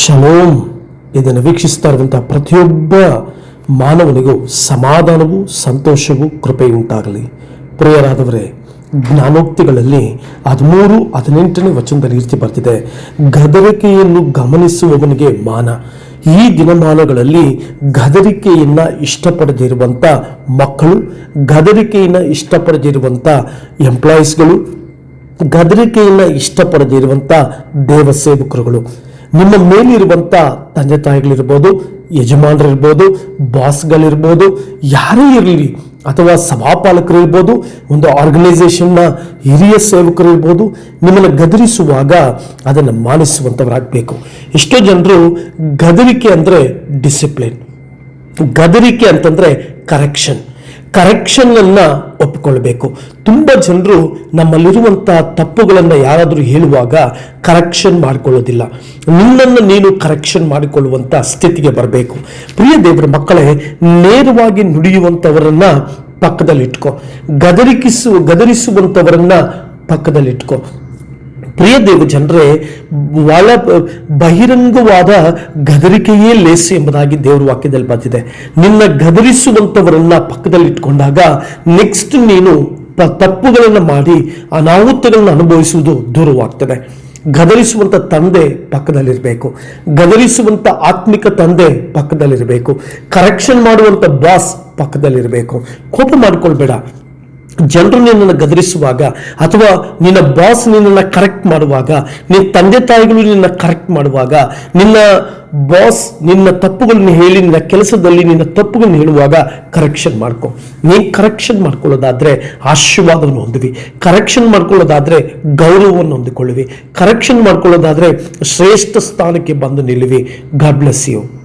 Shalom. ಇದನ್ನು ವೀಕ್ಷಿಸ್ತಾ ಇರುವಂತಹ ಪ್ರತಿಯೊಬ್ಬ ಮಾನವನಿಗೂ ಸಮಾಧಾನವೂ ಸಂತೋಷವೂ ಕೃಪೆಯುಂಟಾಗಲಿ. ಪ್ರಿಯರಾದವರೇ, ಜ್ಞಾನೋಕ್ತಿಗಳಲ್ಲಿ ಹದಿಮೂರು, ಹದಿನೆಂಟನೇ ವಚನದಲ್ಲಿ ರೀತಿ ಬರ್ತಿದೆ. ಗದರಿಕೆಯನ್ನು ಗಮನಿಸುವವನಿಗೆ ಮಾನ. ಈ ದಿನಮಾನಗಳಲ್ಲಿ ಗದರಿಕೆಯನ್ನ ಇಷ್ಟಪಡದಿರುವಂಥ ಮಕ್ಕಳು, ಗದರಿಕೆಯನ್ನು ಇಷ್ಟಪಡದಿರುವಂಥ ಎಂಪ್ಲಾಯೀಸ್ಗಳು ಗದರಿಕೆಯನ್ನು ಇಷ್ಟಪಡದಿರುವಂಥ ದೇವ ಸೇವಕರುಗಳು ನಿಮ್ಮ ಮೇಲಿರುವಂಥ ತಂದೆ ತಾಯಿಗಳಿರ್ಬೋದು, ಯಜಮಾನರಿರ್ಬೋದು, ಬಾಸ್ಗಳಿರ್ಬೋದು, ಯಾರೇ ಇರಲಿ ಅಥವಾ ಸಭಾಪಾಲಕರು ಇರ್ಬೋದು ಒಂದು ಆರ್ಗನೈಸೇಷನ್ನ ಹಿರಿಯ ಸೇವಕರು ಇರ್ಬೋದು ನಿಮ್ಮನ್ನು ಗದರಿಸುವಾಗ ಅದನ್ನು ಮಾನಿಸುವಂಥವರಾಗಬೇಕು ಎಷ್ಟೋ ಜನರು ಗದರಿಕೆ ಅಂದರೆ ಡಿಸಿಪ್ಲಿನ್ ಗದರಿಕೆ ಅಂತಂದ್ರೆ ಕರೆಕ್ಷನ್ ಕರೆಕ್ಷನ್ ಅನ್ನ ಒಪ್ಪಿಕೊಳ್ಬೇಕು. ತುಂಬ ಜನರು ನಮ್ಮಲ್ಲಿರುವಂಥ ತಪ್ಪುಗಳನ್ನು ಯಾರಾದರೂ ಹೇಳುವಾಗ ಕರೆಕ್ಷನ್ ಮಾಡಿಕೊಳ್ಳೋದಿಲ್ಲ. ನಿನ್ನನ್ನು ನೀನು ಕರೆಕ್ಷನ್ ಮಾಡಿಕೊಳ್ಳುವಂಥ ಸ್ಥಿತಿಗೆ ಬರಬೇಕು. ಪ್ರಿಯ ದೇವರ ಮಕ್ಕಳೇ, ನೇರವಾಗಿ ನುಡಿಯುವಂಥವರನ್ನು ಪಕ್ಕದಲ್ಲಿಟ್ಕೋ. ಗದರಿಕಿಸು ಗದರಿಸುವಂಥವರನ್ನು ಪಕ್ಕದಲ್ಲಿಟ್ಕೋ. ಪ್ರಿಯ ದೇವ ಜನರೇ ಒಳ ಬಹಿರಂಗವಾದ ಗದರಿಕೆಯೇ ಲೇಸು ಎಂಬುದಾಗಿ ದೇವರ ವಾಕ್ಯದಲ್ಲಿ ಬಂದಿದೆ ನಿನ್ನ ಗದರಿಸುವಂಥವರನ್ನ ಪಕ್ಕದಲ್ಲಿ ಇಟ್ಕೊಂಡಾಗ ನೆಕ್ಸ್ಟ್ ನೀನು ತಪ್ಪುಗಳನ್ನು ಮಾಡಿ ಅನಾಹುತಗಳನ್ನು ಅನುಭವಿಸುವುದು ದೂರವಾಗ್ತದೆ. ಗದರಿಸುವಂಥ ತಂದೆ ಪಕ್ಕದಲ್ಲಿರಬೇಕು. ಗದರಿಸುವಂಥ ಆತ್ಮಿಕ ತಂದೆ ಪಕ್ಕದಲ್ಲಿರಬೇಕು. ಕರೆಕ್ಷನ್ ಮಾಡುವಂಥ ಬಾಸ್ ಪಕ್ಕದಲ್ಲಿರಬೇಕು. ಕೋಪ ಮಾಡಿಕೊಳ್ಬೇಡ. ಜನರು ನಿನ್ನನ್ನು ಗದರಿಸುವಾಗ ಅಥವಾ ನಿನ್ನ ಬಾಸ್ ನಿನ್ನನ್ನು ಕರೆಕ್ಟ್ ಮಾಡುವಾಗ, ನಿನ್ನ ತಂದೆ ತಾಯಿಗಳು ನಿನ್ನ ಕರೆಕ್ಟ್ ಮಾಡುವಾಗ, ನಿನ್ನ ಬಾಸ್ ನಿನ್ನ ತಪ್ಪುಗಳನ್ನು ಹೇಳಿ ನಿನ್ನ ಕೆಲಸದಲ್ಲಿ ನಿನ್ನ ತಪ್ಪುಗಳನ್ನು ಹೇಳುವಾಗ ಕರೆಕ್ಷನ್ ಮಾಡ್ಕೊ. ನೀನು ಕರೆಕ್ಷನ್ ಮಾಡ್ಕೊಳ್ಳೋದಾದ್ರೆ ಆಶೀರ್ವಾದವನ್ನು ಹೊಂದಿವಿ. ಕರೆಕ್ಷನ್ ಮಾಡ್ಕೊಳ್ಳೋದಾದ್ರೆ ಗೌರವವನ್ನು ಹೊಂದಿಕೊಳ್ಳುವಿ. ಕರೆಕ್ಷನ್ ಮಾಡ್ಕೊಳ್ಳೋದಾದ್ರೆ ಶ್ರೇಷ್ಠ ಸ್ಥಾನಕ್ಕೆ ಬಂದು ನಿಲ್ಲುವಿ. God bless you